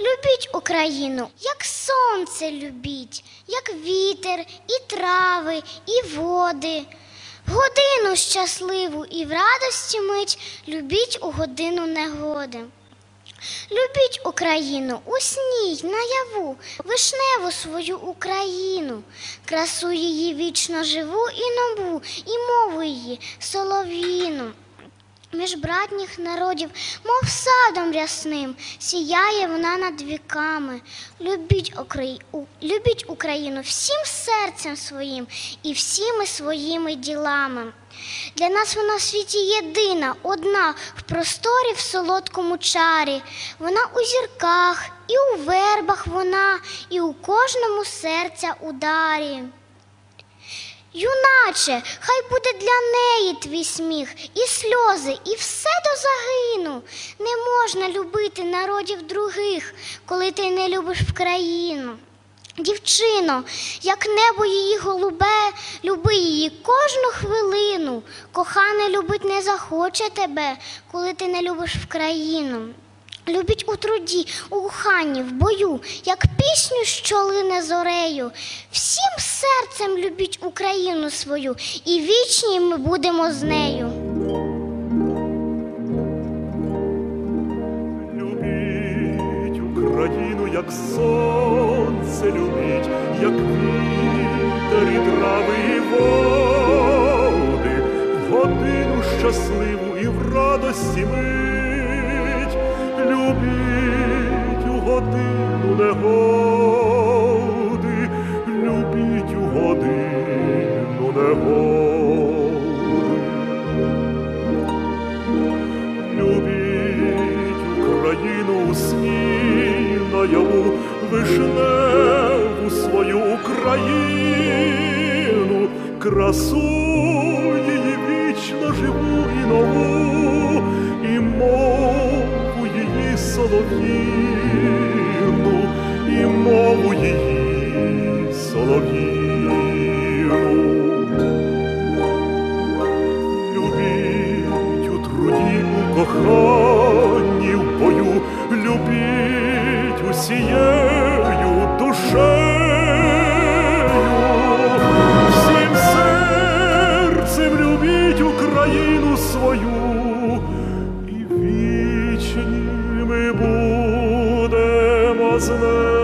Любіть Україну, як сонце любіть, як вітер, і трави, і води. Годину щасливу і в радості мить любіть у годину негоди. Любіть Україну у сні й наяву, вишневу свою Україну, красу її вічно живу і нову, і мову її солов'їну. Між братніх народів, мов садом рясним, сіяє вона над віками. Любіть, Украї... Любіть Україну всім серцем своїм і всіми своїми ділами. Для нас вона в світі єдина, одна, в просторі, в солодкому чарі. Вона у зірках, і у вербах вона, і у кожному серця ударі. Юначе, хай буде для неї твій сміх, і сльози, і все до загину. Не можна любити народів других, коли ти не любиш в країну. Дівчино, як небо її голубе, люби її кожну хвилину. Кохане любить не захоче тебе, коли ти не любиш в країну. Любіть у труді, у коханні, в бою, як пісню, що лине зорею. Всім серцем любіть Україну свою, і вічні ми будемо з нею. Любіть Україну, як сонце любіть, як вітер і трави і води, в годину щасливу і в радості мить. Годину негоди, любіть у годину негоди. Любіть Україну у сні вишневу свою Україну, красу її вічно живу і нову, і коханні, в бою, любіть усією душею, всім серцем любіть Україну свою, і вічні ми будемо з.